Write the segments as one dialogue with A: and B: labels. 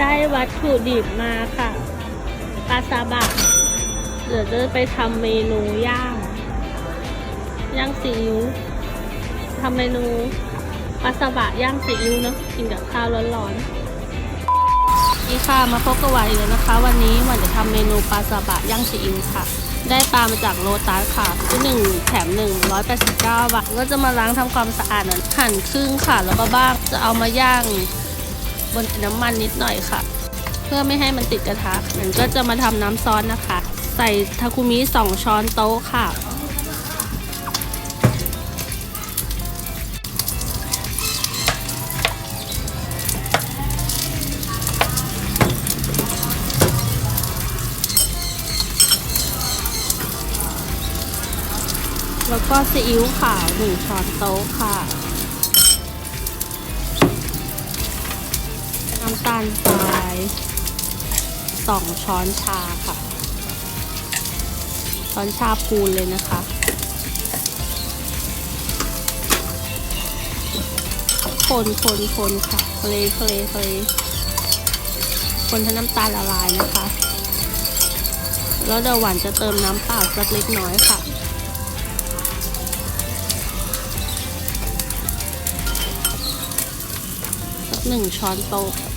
A: ได้วัตถุดิบมาค่ะปลาซาบะเดี๋ยวจะไปทำเมนูย่างย่างซีอิ๊วทำเมนูปลาซาบะย่างซีอิ๊วเนาะกินกับข้าวร้อนๆนี่ค่ะมาพบกับวานอีกแล้วนะคะ วันนี้วานจะทำเมนูปลาซาบะย่างซีอิ๊วค่ะ ได้ปลามาจากโลตัสค่ะซื้อหนึ่งแถมหนึ่งร้อยแปดสิบเก้าบาทก็จะมาล้างทำความสะอาดหั่นครึ่งค่ะ แล้วก็บ้างจะเอามาย่าง บนน้ำมันนิดหน่อยค่ะ เพื่อไม่ให้มันติดกระทะมันก็จะมาทำน้ำซอสนะคะ ใส่ทาคุมิ2ช้อนโต๊ะค่ะแล้วก็ซีอิ๊วขาว1ช้อนโต๊ะค่ะ น้ำตาลทรายสองช้อนชาค่ะ ช้อนชาพูนเลยนะคะ คนคนคนค่ะเคลเคลเคลคนให้น้ำตาลละลายนะคะ แล้วเดี๋ยวหวานจะเติมน้ำเปล่าสักเล็กน้อยค่ะสักหนึ่งช้อนโต๊ะ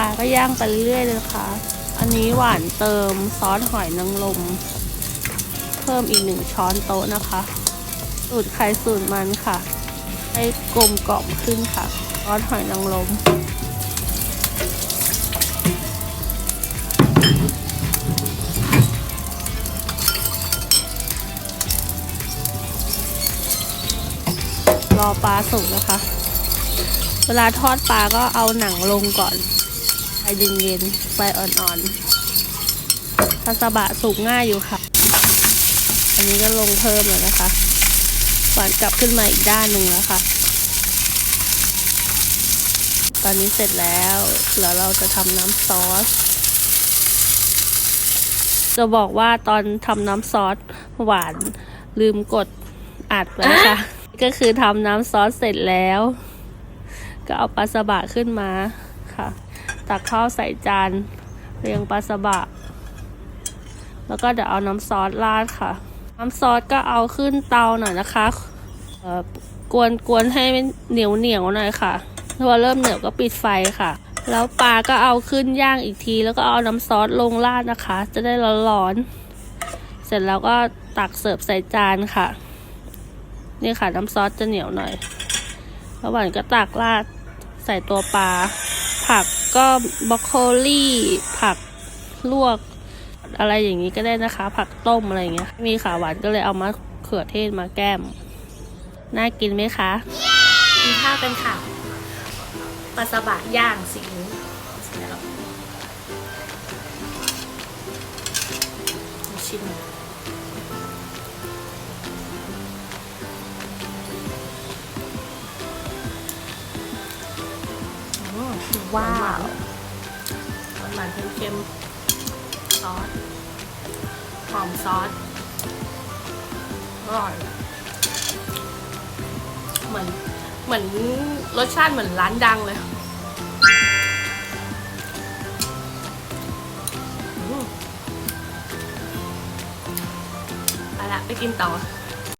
A: ลาก็ย่างไปเรื่อยๆเลยนะคะ อันนี้หวานเติมซอสหอยนางรมเพิ่มอีกหนึ่งช้อนโต๊ะนะคะสูตรไข่สูตรมันค่ะ ให้กลมกล่อมขึ้นค่ะซอสหอยนางรมรอปลาสุกนะคะ เวลาทอดปลาก็เอาหนังลงก่อน ไฟเย็นๆไฟอ่อนๆทาซาบะสุกง่ายอยู่ค่ะ อันนี้ก็ลงเพิ่มเลยนะคะหวานกลับขึ้นมาอีกด้านหนึ่งแล้วค่ะ ตอนนี้เสร็จแล้วเหลือเราจะทำน้ำซอสจะบอกว่าตอนทำน้ำซอสหวานลืมกดอัดไว้ค่ะ ก็คือทำน้ำซอสเสร็จแล้ว ก็เอาปลาสบะขึ้นมาค่ะ ตักข้าวใส่จานเรียงปลาสบะ แล้วก็เดี๋ยวเอาน้ำซอสราดค่ะ น้ำซอสก็เอาขึ้นเตาหน่อยนะคะเอ่อกวนกวนให้เหนียวเหนียวหน่อยค่ะพอเริ่มเหนียวก็ปิดไฟค่ะ แล้วปลาก็เอาขึ้นย่างอีกที แล้วก็เอาน้ำซอสลงราดนะคะ จะได้ร้อนๆเสร็จแล้วก็ตักเสิร์ฟใส่จานค่ะ นี่ค่ะน้ำซอสจะเหนียวหน่อยแล้วหวานก็ตักราดใส่ตัวปลาผัก ก็บรอกโคลี่ผักลวก อะไรอย่างนี้ก็ได้นะคะ ผักต้มอะไรอย่างเงี้ย มีขาหวานก็เลยเอามะเขือเทศมาแก้ม น่ากินไหมคะกินข้าวกันค่ะปลาสบะย่างซีอิ๊วเสร็จแล้วชิม
B: ว้าว
A: หวานหวานๆเค็มๆซอสหอมซอสอร่อยเหมือนเหมือนรสชาติเหมือนร้านดังเลยไปละไปกินต่อ